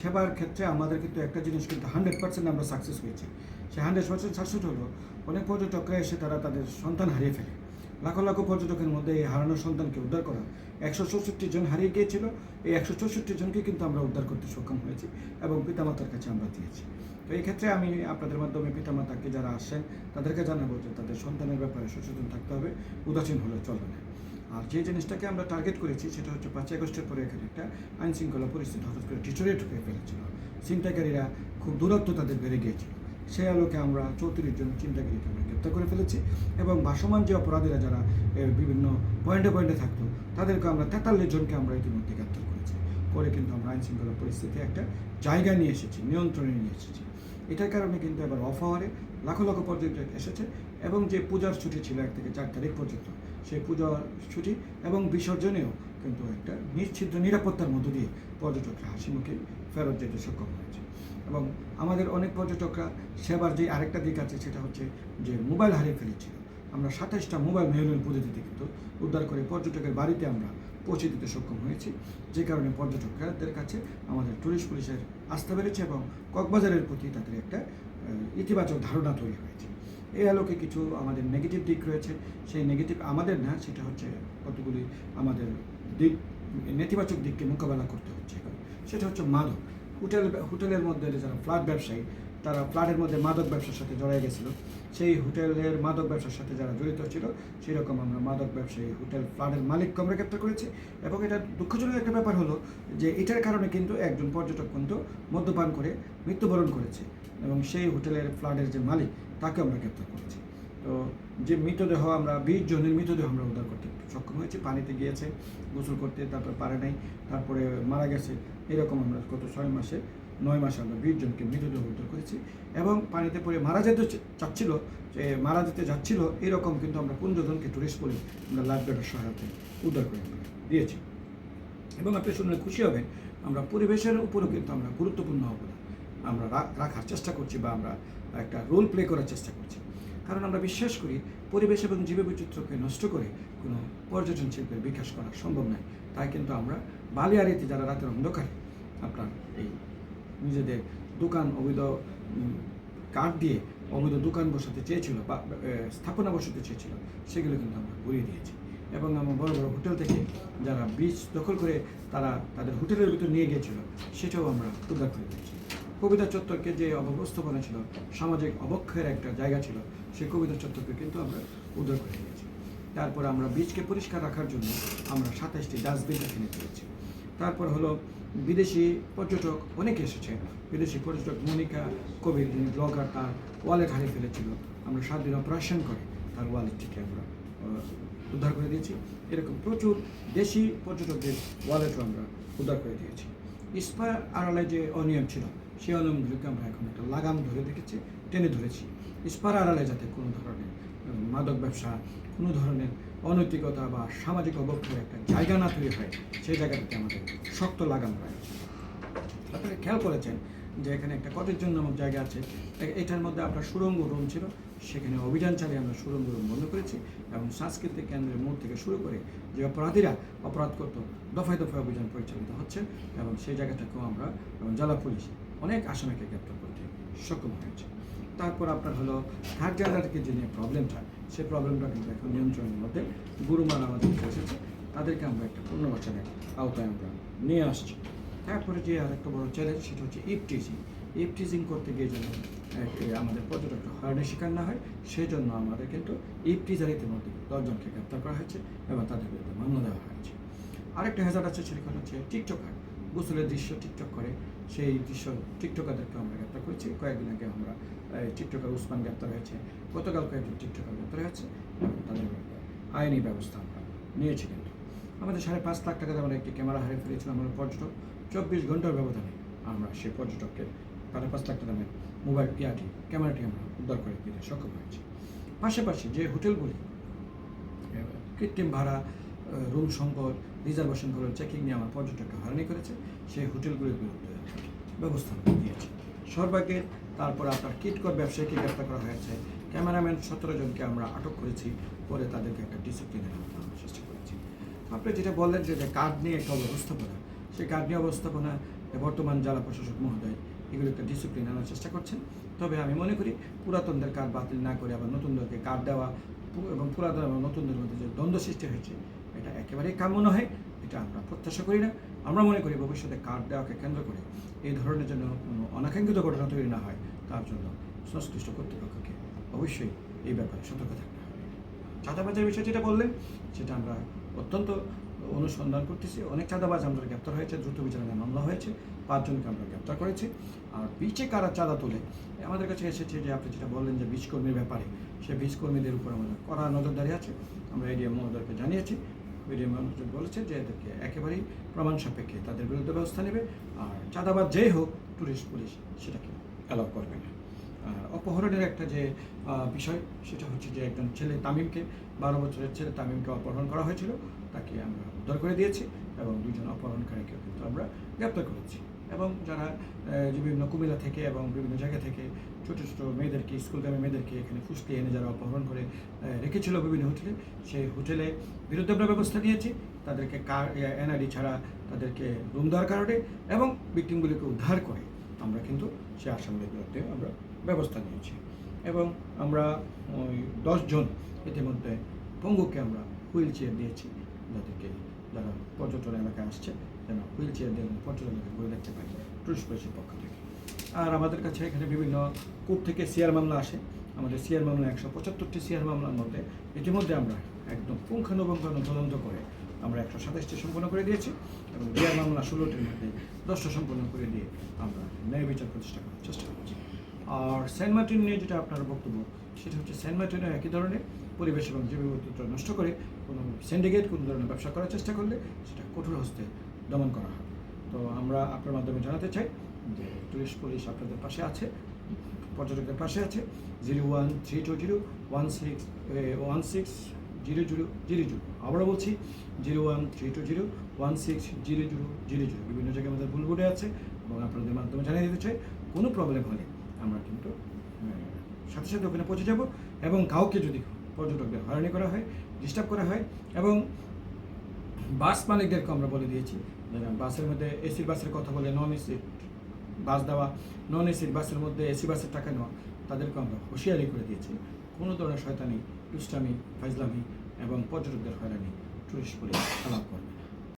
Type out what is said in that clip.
সেবার ক্ষেত্রে আমাদের কিন্তু একটা জিনিস কিন্তু হান্ড্রেড পার্সেন্ট আমরা সাকসেস হয়েছি। সেই হান্ড্রেড পার্সেন্ট সাকসেস হলো, অনেক পর্যটকরা এসে তারা তাদের সন্তান হারিয়ে ফেলে। লাখো লাখো পর্যটকের মধ্যে এই হারানো সন্তানকে উদ্ধার করা, একশো চৌষট্টি জন হারিয়ে গিয়েছিল, এই একশো চৌষট্টি জনকে কিন্তু আমরা উদ্ধার করতে সক্ষম হয়েছি এবং পিতামাতার কাছে আমরা দিয়েছি। তো এই ক্ষেত্রে আমি আপনাদের মাধ্যমে পিতামাতাকে যারা আসেন তাদেরকে জানাব যে তাদের সন্তানের ব্যাপারে সচেতন থাকতে হবে, উদাসীন হলে চলবে না। আর যে জিনিসটাকে আমরা টার্গেট করেছি সেটা হচ্ছে পাঁচই আগস্টের পরে এখানে একটা আইন শৃঙ্খলা পরিস্থিতি হঠাৎ করে ডিটোরেট হয়ে ফেলেছিল। ছিনতাইকারীরা খুব দূরত্ব তাদের বেড়ে গিয়েছিল। সেই আলোকে আমরা চৌত্রিশ জন চিন্তাকারীকে আমরা গ্রেপ্তার করে ফেলেছি এবং ভাসমান যে অপরাধীরা যারা বিভিন্ন পয়েন্টে পয়েন্টে থাকতো, তাদেরকে আমরা তেতাল্লিশ জনকে আমরা ইতিমধ্যে গ্রেপ্তার করেছি। করে কিন্তু আমরা আইন শৃঙ্খলা পরিস্থিতি একটা জায়গা নিয়ে এসেছি, নিয়ন্ত্রণে নিয়ে এসেছি। এটার কারণে কিন্তু এবার অফ আওয়ারে লাখো লাখো পর্যটক এসেছে এবং যে পূজার ছুটি ছিল এক থেকে চার তারিখ পর্যন্ত সেই পূজার ছুটি এবং বিসর্জনেও কিন্তু একটা নিশ্চিত নিরাপত্তার মধ্য দিয়ে পর্যটকরা হাসি মুখে ফেরত যেতে সক্ষম হয়েছে। এবং আমাদের অনেক পর্যটকরা সেবার যে আরেকটা দিক আছে সেটা হচ্ছে যে মোবাইল হারিয়ে ফেলেছিল। আমরা সাতাইশটা মোবাইল মেহরুল পদ্ধতিতে কিন্তু উদ্ধার করে পর্যটকের বাড়িতে আমরা পৌঁছে দিতে সক্ষম হয়েছি। যে কারণে পর্যটকদের কাছে আমাদের টুরিস্ট পুলিশের আস্থা বেড়েছে এবং কক্সবাজারের প্রতি তাদের একটা ইতিবাচক ধারণা তৈরি হয়েছে। এই আলোকে কিছু আমাদের নেগেটিভ দিক রয়েছে। সেই নেগেটিভ আমাদের না, সেটা হচ্ছে কতগুলি আমাদের দিক, নেতিবাচক দিককে মোকাবেলা করতে হচ্ছে সেটা হচ্ছে মাদক। হোটেল, হোটেলের মধ্যে যারা ফ্ল্যাট ব্যবসায়ী তারা ফ্ল্যাটের মধ্যে মাদক ব্যবসার সাথে জড়াই গেছিল। সেই হোটেলের মাদক ব্যবসার সাথে যারা জড়িত ছিল, সেরকম আমরা মাদক ব্যবসায়ী হোটেল ফ্ল্যাটের মালিককে আমরা গ্রেপ্তার করেছি এবং এটা দুঃখজনক একটা ব্যাপার হলো যে এটার কারণে কিন্তু একজন পর্যটক কিন্তু মদ্যপান করে, মৃত্যুবরণ করেছে এবং সেই হোটেলের ফ্ল্যাটের যে মালিক তাকে আমরা গ্রেপ্তার করেছি। তো যে মৃতদেহ আমরা, বিশ জনের মৃতদেহ আমরা উদ্ধার করতে সক্ষম হয়েছি, পানিতে গিয়েছে, গোসল করতে, তারপর পারে নাই, তারপরে মারা গেছে, এরকম আমরা গত ছয় মাসে নয় মাসে আমরা বিশ জনকে মৃতদেহ উদ্ধার করেছি এবং পানিতে পড়ে মারা যেতে চাচ্ছিল, যে মারা যেতে যাচ্ছিল, এরকম কিন্তু আমরা পনেরো টুরিস্ট বলে আমরা লাইফ গার্ডের সহায়তায় উদ্ধার করে দিয়েছি। এবং আপনি শুনলে খুশি হবেন, আমরা পরিবেশের উপরও কিন্তু আমরা গুরুত্বপূর্ণ অবদান আমরা রাখার চেষ্টা করছি বা আমরা একটা রোল প্লে করার চেষ্টা করছি। কারণ আমরা বিশ্বাস করি, পরিবেশ এবং জীববৈচিত্র্যকে নষ্ট করে কোনো পর্যটন শিল্পের বিকাশ করা সম্ভব নয়। তাই কিন্তু আমরা বালিয়াড়িতে যারা রাতের অন্ধকারে আপনার এই নিজেদের দোকান অবৈধ কাঠ দিয়ে অবৈধ দোকান বসাতে চেয়েছিল বা স্থাপনা বসাতে চেয়েছিল, সেগুলো কিন্তু আমরা ঘুরিয়ে দিয়েছি। এবং আমার বড় বড় হোটেল থেকে যারা বীজ দখল করে তারা তাদের হোটেলের ভিতর নিয়ে গিয়েছিল, সেটাও আমরা উদ্ধার করে দিয়েছি। কবিতা চত্বরকে যে অবস্থাপনা ছিল, সামাজিক অবক্ষয়ের একটা জায়গা ছিল, সেই কবিতা চত্বরকে কিন্তু আমরা উদ্ধার করে দিয়েছি। তারপর আমরা বীজকে পরিষ্কার রাখার জন্য আমরা সাতাইশটি ডাস্টবিন এখানে পেয়েছি তারপর হলো বিদেশি পর্যটক অনেকে এসেছে। বিদেশি পর্যটক মনিকা কবির, যিনি ব্লগার, তার ওয়ালেট হারিয়ে ফেলেছিল। আমরা সাত দিন অপারেশন করে তার ওয়ালেটটিকে আমরা উদ্ধার করে দিয়েছি। এরকম প্রচুর দেশি পর্যটকদের ওয়ালেটও আমরা উদ্ধার করে দিয়েছি। ইস্পায়ার আড়ালে যে অনিয়ম ছিল, সেই অনিয়মগুলোকে আমরা এখন একটা লাগাম ধরে দেখেছি, টেনে ধরেছি। ইস্পার আড়ালে যাতে কোনো ধরনের মাদক ব্যবসা, কোনো ধরনের অনৈতিকতা বা সামাজিক অবক্ষয়ের একটা জায়গা না তৈরি হয়, সেই জায়গাটাতে আমাদের শক্ত লাগানো হয়। আপনারা খেয়াল করেছেন যে এখানে একটা কটেজন নামক জায়গা আছে এটার মধ্যে আপনার সুরঙ্গ রুম ছিল, সেখানে অভিযান চালিয়ে আমরা সুরঙ্গ রুম বন্ধ করেছি এবং সাংস্কৃতিক কেন্দ্রের মোড় থেকে শুরু করে যে অপরাধীরা অপরাধ করত, দফায় দফায় অভিযান পরিচালিত হচ্ছে এবং সেই জায়গাটাকেও আমরা এবং জেলা পুলিশ অনেক আসামিকে গ্রেপ্তার করতে সক্ষম হয়েছে। তারপর আপনার হলো থার্ড জেন্ডারকে যে নিয়ে প্রবলেমটা সেই প্রবলেমটা কিন্তু এখন নিয়ন্ত্রণের মধ্যে গুরুমান আমাদের এসেছে। তাদেরকে আমরা একটা পুনর্বাচনের আওতায় আমরা নিয়ে আসছি। তারপরে যে আরেকটা বড় চ্যালেঞ্জ সেটা হচ্ছে ইফ টিজিং ইফ টিজিং করতে গিয়ে যেন আমাদের পর্যটকরা হয়রানির শিকার না হয় সেই জন্য আমাদের কিন্তু ইফ টিজার ইতিমধ্যে দশজনকে গ্রেপ্তার করা হয়েছে এবং তাদের বিরুদ্ধে মামলা দেওয়া হয়েছে। আরেকটা হেজার আছে সেখানে হচ্ছে টিকটকার। গোসলের দৃশ্য টিকটক করে, সেই দৃশ্য টিকটকারদেরকে আমরা গ্রেপ্তার করেছি। কয়েকদিন আগে আমরা টিকটকার উসমান গ্রেপ্তার হয়েছে। গতকাল কয়েকজন টিকটকার গ্রেপ্তার হয়েছে তাদের আইনি ব্যবস্থা আমরা নিয়েছি কিন্তু। আমাদের সাড়ে পাঁচ লাখ টাকা আমরা একটি ক্যামেরা হারিয়ে ফেলেছিলাম আমরা পর্যটক। চব্বিশ ঘণ্টার ব্যবধানে আমরা সেই পর্যটককে সাড়ে পাঁচ লাখ টাকা দামের মোবাইল ইয়াটি, ক্যামেরাটি আমরা উদ্ধার করে দিতে সক্ষম হয়েছি। পাশাপাশি যে হোটেলগুলি কৃত্রিম ভাড়া রুম সম্পদ, রিজার্ভেশন করে চেকিং নিয়ে আমার পর্যটককে হয়রানি করেছে। সেই হোটেলগুলির বিরুদ্ধে ব্যবস্থা নিয়েছি। সর্বাগের তারপর আপনার কিটকর ব্যবসায়ীকে গ্রেপ্তার করা হয়েছে। ক্যামেরাম্যান সতেরো জনকে আমরা আটক করেছি পরে তাদেরকে একটা ডিসিপ্লিনের আমরা সৃষ্টি করেছি। আপনি যেটা বললেন যে কার্ড নিয়ে একটা ব্যবস্থাপনা সেই কার্ড নিয়ে ব্যবস্থাপনা বর্তমান জেলা প্রশাসক মহোদয় এগুলো একটা ডিসিপ্লিন আনার চেষ্টা করছেন। তবে আমি মনে করি পুরাতনদের কার্ড বাতিল না করে আবার নতুনদেরকে কার্ড দেওয়া এবং পুরাতন এবং নতুনদের মধ্যে যে দ্বন্দ্ব সৃষ্টি হয়েছে এটা একেবারেই কাম্য নয় এটা আমরা প্রত্যাশা করি না। আমরা মনে করি ভবিষ্যতে কার্ড দেওয়াকে কেন্দ্র করে এই ধরনের যেন কোনো অনাকাঙ্ক্ষিত ঘটনা তৈরি না হয়, তার জন্য সংশ্লিষ্ট কর্তৃপক্ষকে অবশ্যই এই ব্যাপারে সতর্ক থাকতে হবে। চাঁদাবাজের বিষয় যেটা বললেন, সেটা আমরা অত্যন্ত অনুসন্ধান করতেছি। অনেক চাঁদাবাজ আমরা গ্রেপ্তার হয়েছে, দ্রুত বিচারণে মামলা হয়েছে, পাঁচজনকে আমরা গ্রেপ্তার করেছি। আর বিচে কারা চাঁদা তোলে আমাদের কাছে এসেছে যে আপনি যেটা বললেন যে বীজকর্মীর ব্যাপারে, সে বীজকর্মীদের উপর আমাদের কড়া নজরদারি আছে। আমরা এডিএম মহোদয়কে জানিয়েছি এডিএম মানুষজন বলেছে যে এদেরকে একেবারেই প্রমাণ সাপেক্ষে তাদের বিরুদ্ধে ব্যবস্থা নেবে, আর চাঁদাবাদ যেই হোক, টুরিস্ট পুলিশ সেটাকে অ্যালাউ করবে না। আর অপহরণের একটা যে বিষয়, সেটা হচ্ছে যে একজন ছেলে তামিমকে, বারো বছরের ছেলে তামিমকে অপহরণ করা হয়েছিল, তাকে আমরা উদ্ধার করে দিয়েছি এবং দুজন অপহরণকারীকে কিন্তু আমরা গ্রেপ্তার করেছি। এবং যারা বিভিন্ন কুমিল্লা থেকে এবং বিভিন্ন জায়গা থেকে ছোটো ছোটো মেয়েদেরকে, স্কুলগামী মেয়েদেরকে এখানে ফুসলিয়ে এনে যারা অপহরণ করে রেখেছিল বিভিন্ন হোটেলে, সেই হোটেলে বিরুদ্ধে আমরা ব্যবস্থা নিয়েছি। তাদেরকে কার এনআইডি ছাড়া তাদেরকে রুম দেওয়ার কারণে এবং ভিক্টিমগুলিকে উদ্ধার করে আমরা কিন্তু সে আসামিদের বিরুদ্ধে আমরা ব্যবস্থা নিয়েছি। এবং আমরা ওই দশজন ইতিমধ্যে পঙ্গুকে আমরা হুইল চেয়ার দিয়েছি। যাদেরকে যারা পর্যটন এলাকায় আসছে যেন হুইল চেয়ার দিয়ে পর্যটন এলাকা ঘুরে পুলিশের পক্ষ থেকে। আর আমাদের কাছে এখানে বিভিন্ন কূপ থেকে সিআর মামলা আসে। আমাদের সিআর মামলা একশো পঁচাত্তরটি সিআর মামলার মধ্যে ইতিমধ্যে আমরা একদম পুঙ্খানুপুঙ্খানু তদন্ত করে আমরা একশো সাতাশটি সম্পন্ন করে দিয়েছি এবং ডিআর মামলা ষোলোটির মধ্যে দশটা সম্পন্ন করে দিয়ে আমরা ন্যায় বিচার প্রতিষ্ঠা করার চেষ্টা করছি। আর সেন্ট মার্টিন নিয়ে যেটা আপনার বক্তব্য, সেটা হচ্ছে সেন্ট মার্টিনও একই ধরনের পরিবেশ এবং জীব নষ্ট করে কোনো সিন্ডিকেট কোনো ধরনের ব্যবসা করার চেষ্টা করলে সেটা কঠোর হস্তে দমন করা হয় তো আমরা আপনার মাধ্যমে জানাতে চাই যে টুরিস্ট পুলিশ আপনাদের পাশে আছে, পর্যটকদের পাশে আছে, zero one three two zero one six one six zero zero zero zero. আবারও বলছি, zero one three two zero one six zero zero zero zero. বিভিন্ন জায়গায় আমাদের ভুল বোর্ডে আছে এবং আপনাদের মাধ্যমে জানিয়ে দিতে চাই, কোনো প্রবলেম হলে আমরা কিন্তু সাথে সাথে ওখানে পৌঁছে যাব এবং কাউকে যদি পর্যটকদের হয়রানি করা হয় ডিস্টার্ব করা হয় এবং বাস মালিকদেরকে আমরা বলে দিয়েছি বাসের মধ্যে এসি বাসের কথা বলে নন এসি বাস দেওয়া নন এসির বাসের মধ্যে এসি বাসের টাকা নেওয়া, তাদেরকে আমরা হুঁশিয়ারি করে দিয়েছি কোনো ধরনের শয়তানি টুস্টামি ফাইজলামি এবং পর্যটকদের হয়রানি, টুরিস্ট পুলিশ আলাপ করবে।